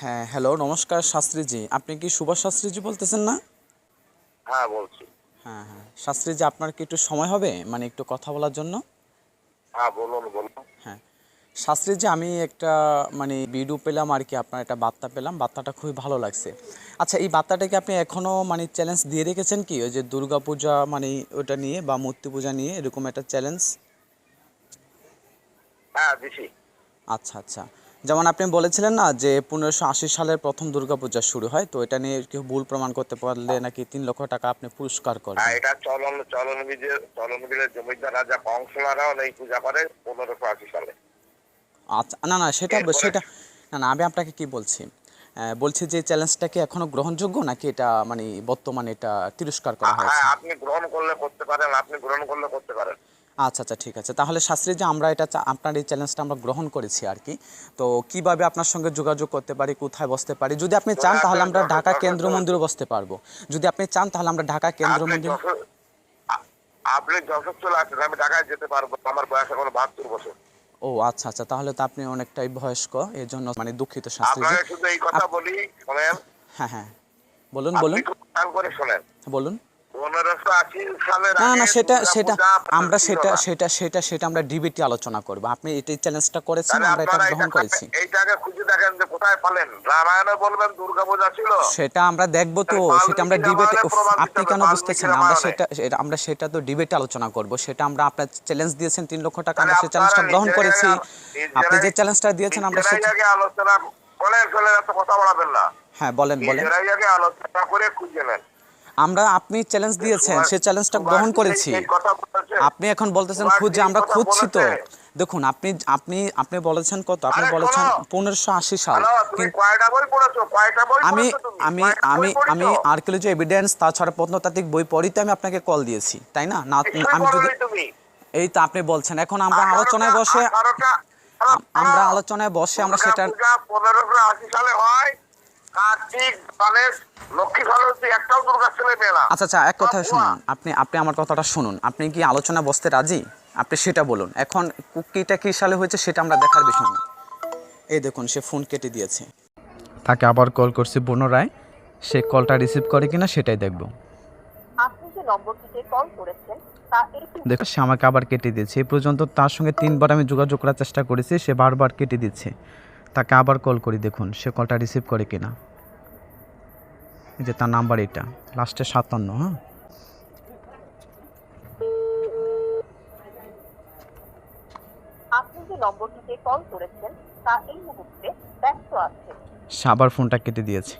হ্যাঁ হ্যালো নমস্কার শাস্ত্রীজি। আপনি কি সুভাষ শাস্ত্রীজি বলতেছেন না? হ্যাঁ বলছি। হ্যাঁ হ্যাঁ। শাস্ত্রীজি আপনার কি একটু সময় হবে? মানে একটু কথা বলার জন্য? হ্যাঁ বলুন বলুন। হ্যাঁ। শাস্ত্রীজি আমি একটা মানে ভিডিও পেলাম আর কি আপনার একটা বার্তা পেলাম। বার্তাটা খুবই ভালো লাগছে। আচ্ছা এই বার্তাটা কি আপনি এখনও মানে চ্যালেঞ্জ দিয়ে রেখেছেন কি? ওই যে দুর্গা পূজা মানে ওটা নিয়ে বা মূর্তি পূজা নিয়ে এরকম একটা চ্যালেঞ্জ হ্যাঁ দিছি। আচ্ছা আচ্ছা। যেমন আপনি বলেছিলেন না যে পনেরোশো আশি সালের প্রথম দুর্গাপূজা শুরু হয় তো এটা নিয়ে কেউ ভুল প্রমাণ করতে পারলে নাকি তিন লক্ষ টাকা আপনি পুরস্কার হ্যাঁ করবেন এটা চলন চলন বীজের চলন বীজের জমিদার রাজা কংসলারাও এই পূজা করে পনেরোশো আশি সালে। আচ্ছা না না সেটা সেটা না না আমি আপনাকে কি বলছি? বলছি যে চ্যালেঞ্জটা কি এখনও গ্রহণযোগ্য নাকি এটা মানে বর্তমানে এটা তিরস্কার করা হয়েছে? হ্যাঁ আপনি গ্রহণ করলে করতে পারেন আপনি গ্রহণ করলে করতে পারেন। আচ্ছা আচ্ছা ঠিক আছে। তাহলে শাস্ত্রী যে আমরা এটা আপনার এই চ্যালেঞ্জটা আমরা গ্রহণ করেছি আর কি। তো কীভাবে আপনার সঙ্গে যোগাযোগ করতে পারি কোথায় বসতে পারি? যদি আপনি চান তাহলে আমরা ঢাকা কেন্দ্র মন্দিরে বসতে পারব। যদি আপনি চান তাহলে আমরা ঢাকা কেন্দ্র মন্দির আপনি যশোর চলে আসেন আমি ঢাকায় যেতে পারব। আমার বয়স এখন বাহাত্তর বছর। ও আচ্ছা আচ্ছা তাহলে তো আপনি অনেকটাই বয়স্ক এর জন্য মানে দুঃখিত শাস্ত্রী আপনাকে শুধু এই কথা বলি শোনেন। হ্যাঁ হ্যাঁ। বলুন বলুন। করে শোনেন। বলুন। না না সেটা সেটা আমরা সেটা সেটা সেটা সেটা আমরা ডিবেটে আলোচনা করব। আপনি চ্যালেঞ্জটা করেছেন আমরা এটা গ্রহণ করেছি। এইটাকে খুঁজে দেখেন যে কোথায় পালেন। রামায়ণে বলবেন দুর্গা ছিল। সেটা আমরা দেখব তো সেটা আমরা ডিবেটে আপনি কেন বুঝতেছেন? আমরা সেটা আমরা সেটা তো ডিবেটে আলোচনা করব। সেটা আমরা আপনার চ্যালেঞ্জ দিয়েছেন তিন লক্ষ টাকা আমরা সেই চ্যালেঞ্জটা গ্রহণ করেছি। আপনি যে চ্যালেঞ্জটা দিয়েছেন আমরা সেটা আলোচনা এত কথা না। হ্যাঁ বলেন বলেন। আলোচনা করে খুঁজে নেন। আমরা আপনি চ্যালেঞ্জ দিয়েছেন সেই চ্যালেঞ্জটা গ্রহণ করেছি। আপনি এখন বলতেছেন খুঁজে আমরা খুঁজছি তো। দেখুন আপনি আপনি আপনি বলেছেন কত? আপনি বলেছেন পনেরোশো আশি সাল। আমি আমি আমি? আমি আর্কিওলজি এভিডেন্স তাছাড়া প্রত্নতাত্ত্বিক বই পড়িতে আমি আপনাকে কল দিয়েছি তাই না? না আমি যদি এই তো আপনি বলছেন। এখন আমরা আলোচনায় বসে আমরা আলোচনায় বসে আমরা সেটা পনেরোশো আশি সালে হয় কার্তিক গণেশ লক্ষ্মী সরস্বতী একটাও দুর্গা ছেলে মেয়ে না। আচ্ছা আচ্ছা এক কথা শুনুন আপনি আপনি আমার কথাটা শুনুন আপনি কি আলোচনা বসতে রাজি? আপনি সেটা বলুন এখন কুকিটা কি সালে হয়েছে সেটা আমরা দেখার বিষয় না। এই দেখুন সে ফোন কেটে দিয়েছে। তাকে আবার কল করছি পুনরায় সে কলটা রিসিভ করে কিনা সেটাই দেখব। আপনি যে নম্বরটিতে কল করেছেন দেখো সে আমাকে আবার কেটে দিয়েছে। এই পর্যন্ত তার সঙ্গে তিনবার আমি যোগাযোগ করার চেষ্টা করেছি সে বারবার কেটে দিচ্ছে। তাকে আবার কল করি দেখুন সে কলটা রিসিভ করে কিনা। যে তার নাম্বার এটা। লাস্টে সাতান্ন হ্যাঁ? আপনি যে নম্বরটিতে কল করেছেন তা এই মুহূর্তে ব্যস্ত আছে সে আবার ফোনটা কেটে দিয়েছে।